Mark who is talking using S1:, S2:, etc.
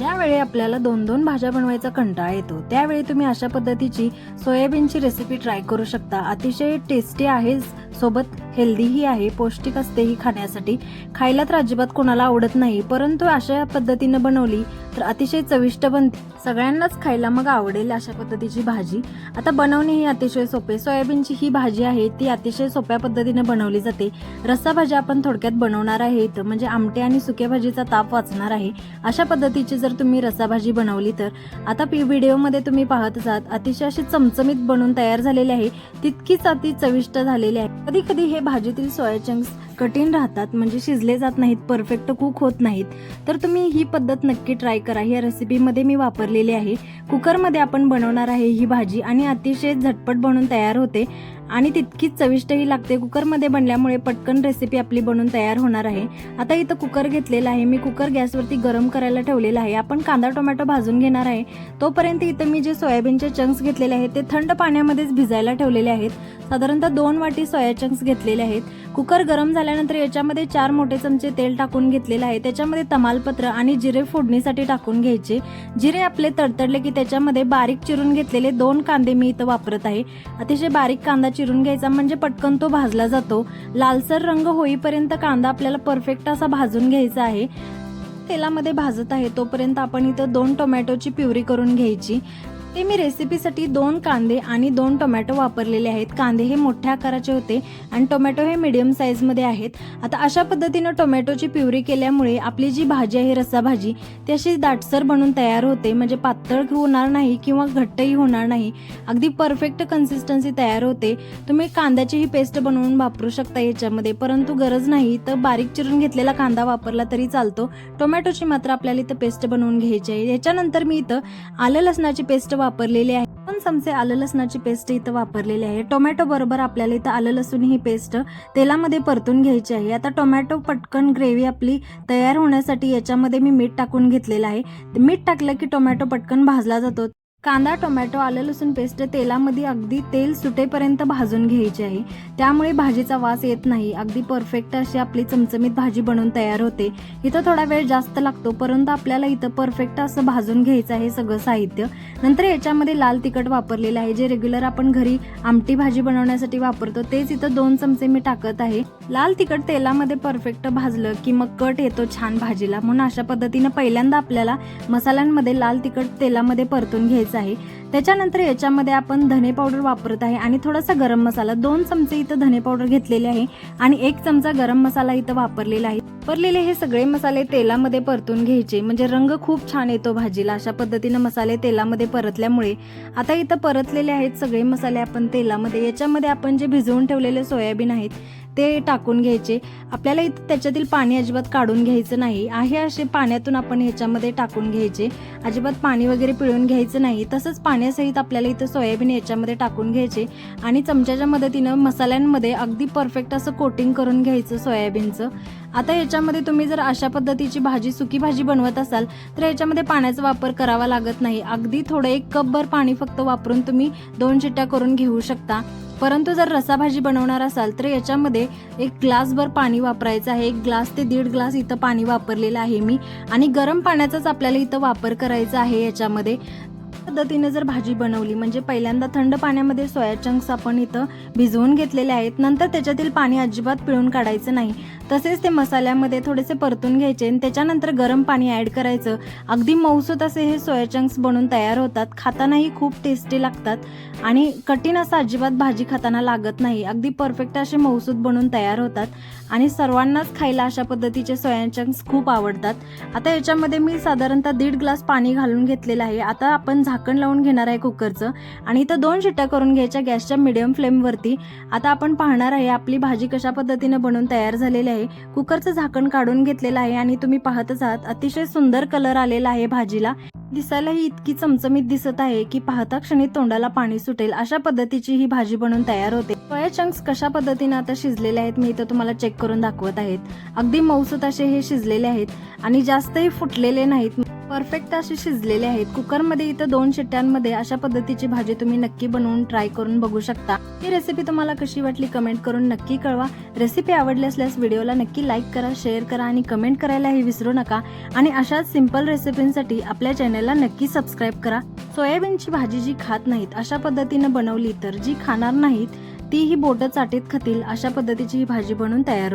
S1: ज्यावेळी आपल्याला दोन दोन भाज्या बनवायचा कंटाळा येतो त्यावेळी तुम्ही अशा पद्धतीची सोयाबीनची रेसिपी ट्राय करू शकता. अतिशय टेस्टी आहे सोबत हेल्दीही आहे पौष्टिक असते ही खाण्यासाठी. खायला तर अजिबात कोणाला आवडत नाही परंतु अशा पद्धतीनं बनवली तर अतिशय चविष्ट बनते. सगळ्यांनाच खायला मग आवडेल अशा पद्धतीची भाजी. आता बनवणे ही अतिशय सोपे. सोयाबीनची ही भाजी आहे ती अतिशय सोप्या पद्धतीने बनवली जाते. रस्सा भाजी आपण थोडक्यात बनवणार आहे इथं म्हणजे आमटे आणि सुक्या भाजीचा ताप वाचणार आहे. अशा पद्धतीची जर जर तुम्ही रसाभाजी बनवली तर आता पी व्हिडिओमध्ये तुम्ही पाहत असाल अतिशय अशी चमचमीत बनवून तयार झालेली आहे तितकीच अति चविष्ट झालेली आहे. कधी कधी हे भाजीतील सोया चंक्स कठीण राहतात म्हणजे शिजले जात नाहीत परफेक्ट कुक होत नाहीत. तर तुम्ही ही पद्धत नक्की ट्राय करा. या रेसिपीमध्ये मी वापरलेली आहे. कुकरमध्ये आपण बनवणार आहे ही भाजी आणि अतिशय झटपट बनून तयार होते आणि तितकीच चविष्टही लागते. कुकरमध्ये बनल्यामुळे पटकन रेसिपी आपली बनून तयार होणार आहे. आता इथं कुकर घेतलेला आहे. मी कुकर गॅसवरती गरम करायला ठेवलेला आहे. आपण कांदा टोमॅटो भाजून घेणार आहे. तोपर्यंत इथं मी जे सोयाबीनचे चंक्स घेतलेले आहेत ते थंड पाण्यामध्येच भिजायला ठेवलेले आहेत. साधारणतः दोन वाटी सोया चंक्स घेतलेले आहेत. कुकर गरम झाल्यानंतर याच्यामध्ये चार मोठे चमचे तेल टाकून घेतलेलं आहे. त्याच्यामध्ये तमालपत्र आणि जिरे फोडणीसाठी टाकून घ्यायचे. जिरे आपले तडतडले की त्याच्यामध्ये बारीक चिरून घेतलेले दोन कांदे मी इथं वापरत आहे. अतिशय बारीक कांदा चिरून घ्यायचा म्हणजे पटकन तो भाजला जातो. लालसर रंग होईपर्यंत कांदा आपल्याला परफेक्ट असा भाजून घ्यायचा आहे. तेलामध्ये भाजत आहे तोपर्यंत आपण इथं दोन टोमॅटोची प्युरी करून घ्यायची. ते मी रेसिपीसाठी दोन कांदे आणि दोन टोमॅटो वापरलेले आहेत. कांदे हे मोठ्या आकाराचे होते आणि टोमॅटो हे मिडियम साईजमध्ये आहेत. आता अशा पद्धतीनं टोमॅटोची प्युरी केल्यामुळे आपली जी भाजी आहे रस्सा भाजी ती अशी दाटसर बनून तयार होते. म्हणजे पातळ होणार नाही किंवा घट्टही होणार नाही. अगदी परफेक्ट कन्सिस्टन्सी तयार होते. तुम्ही कांद्याची ही पेस्ट बनवून वापरू शकता याच्यामध्ये. परंतु गरज नाही तर बारीक चिरून घेतलेला कांदा वापरला तरी चालतो. टोमॅटोची मात्र आपल्याला इथं पेस्ट बनवून घ्यायची आहे. याच्यानंतर मी इथं आलं लसणाची पेस्ट वापरलेली आहे. पण चमचे आलं लसणाची पेस्ट इथं वापरलेली आहे. टोमॅटो बरोबर आपल्याला इथं आलं लसूण ही पेस्ट तेलामध्ये परतून घ्यायची आहे. आता टोमॅटो पटकन ग्रेव्ही आपली तयार होण्यासाठी याच्यामध्ये मी मीठ टाकून घेतलेलं आहे. मीठ टाकलं की टोमॅटो पटकन भाजला जातो. कांदा टोमॅटो आलं लसूण पेस्ट तेलामध्ये अगदी तेल सुटेपर्यंत भाजून घ्यायची आहे. त्यामुळे भाजीचा वास येत नाही. अगदी परफेक्ट अशी आपली चमचमीत भाजी बनवून तयार होते. इथं थोडा वेळ जास्त लागतो परंतु आपल्याला इथं परफेक्ट असं भाजून घ्यायचं आहे सगळं साहित्य. नंतर याच्यामध्ये लाल तिखट वापरलेलं आहे जे रेग्युलर आपण घरी आमटी भाजी बनवण्यासाठी वापरतो तेच इथं दोन चमचे मी टाकत आहे. लाल तिखट तेलामध्ये परफेक्ट भाजलं की मग कट येतो छान भाजीला. म्हणून अशा पद्धतीनं पहिल्यांदा आपल्याला मसाल्यांमध्ये लाल तिखट तेलामध्ये परतून घ्यायचं आहे. त्याच्यानंतर याच्यामध्ये आपण धने पावडर वापरत आहे आणि थोडासा गरम मसाला दोन चमचे इथं धने पावडर घेतलेले आहे आणि एक चमचा गरम मसाला इथं वापरलेला आहे. वापरलेले हे सगळे मसाले तेलामध्ये परतून घ्यायचे म्हणजे रंग खूप छान येतो भाजीला. अशा पद्धतीनं मसाले तेलामध्ये परतल्यामुळे आता इथं परतलेले आहेत सगळे मसाले आपण तेलामध्ये. याच्यामध्ये आपण जे भिजवून ठेवलेले सोयाबीन आहेत ते टाकून घ्यायचे. आपल्याला इथं त्याच्यातील पाणी अजिबात काढून घ्यायचं नाही. आहे असे पाण्यातून आपण ह्याच्यामध्ये टाकून घ्यायचे. अजिबात पाणी वगैरे पिळून घ्यायचं नाही. तसंच पाण्यासहित आपल्याला इथं सोयाबीन याच्यामध्ये टाकून घ्यायचे. आणि चमच्याच्या मदतीनं मसाल्यांमध्ये अगदी परफेक्ट असं कोटिंग करून घ्यायचं सोयाबीनचं. आता याच्यामध्ये तुम्ही जर अशा पद्धतीची भाजी सुकी भाजी बनवत असाल तर याच्यामध्ये पाण्याचा वापर करावा लागत नाही. अगदी थोडं एक कपभर पाणी फक्त वापरून तुम्ही दोन चिट्ट्या करून घेऊ शकता. परंतु जर रसाभाजी बनवणार असाल तर याच्यामध्ये एक ग्लासभर पाणी वापरायचं आहे. एक ग्लास ते दीड ग्लास इथं पाणी वापरलेलं आहे मी. आणि गरम पाण्याचाच आपल्याला इथं वापर करायचा आहे याच्यामध्ये. पद्धतीने जर भाजी बनवली म्हणजे पहिल्यांदा थंड पाण्यामध्ये सोया चंक्स आपण इथं भिजवून घेतलेले आहेत नंतर त्याच्यातील पाणी अजिबात पिळून काढायचं नाही. तसेच ते मसाल्यामध्ये थोडेसे परतून घ्यायचे आणि त्याच्यानंतर गरम पाणी ॲड करायचं. अगदी मऊसूत असे हे सोया चंक्स बनून तयार होतात खातानाही खूप टेस्टी लागतात आणि कठीण असं अजिबात भाजी खाताना लागत नाही. अगदी परफेक्ट असे मऊसूत बनून तयार होतात आणि सर्वांनाच खायला अशा पद्धतीचे सोया चंक्स खूप आवडतात. आता याच्यामध्ये मी साधारणतः दीड ग्लास पाणी घालून घेतलेलं आहे. आता आपण झाकण लावून घेणार आहे कुकरचं. आणि इथं दोन शिट्ट्या करून घ्यायच्या गॅसच्या मिडियम फ्लेमवरती आता आपण पाहणार आहे आपली भाजी कशा पद्धतीने बनवून तयार झालेली आहे. कुकरचं झाकण काढून घेतलेलं आहे आणि तुम्ही पाहतच आहात अतिशय सुंदर कलर आलेला आहे भाजीला. दिसायलाही इतकी चमचमीत दिसत आहे की पाहता क्षणी तोंडाला पाणी सुटेल. अशा पद्धतीची ही भाजी बनवून तयार होते. सोया चंक्स कशा पद्धतीने आता शिजलेले आहेत मी इथं तुम्हाला चेक करून दाखवत आहेत. अगदी मऊसूत असे हे शिजलेले आहेत आणि जास्तही फुटलेले नाहीत. परफेक्ट असे शिजलेले आहेत. कुकरमध्ये इथं दोन शिट्ट्यांमध्ये अशा पद्धतीची भाजी तुम्ही नक्की बनवून ट्राय करून बघू शकता. ही रेसिपी तुम्हाला कशी वाटली कमेंट करून नक्की कळवा. रेसिपी आवडली असल्यास व्हिडिओला नक्की लाईक करा शेअर करा आणि कमेंट करायलाही विसरू नका. आणि अशाच सिंपल रेसिपींसाठी आपल्या चॅनलला नक्की सबस्क्राईब करा. सोयाबीनची भाजी जी खात नाहीत अशा पद्धतीनं बनवली तर जी खाणार नाहीत तीही बोटं चाटीत खातील अशा पद्धतीची ही भाजी बनवून तयार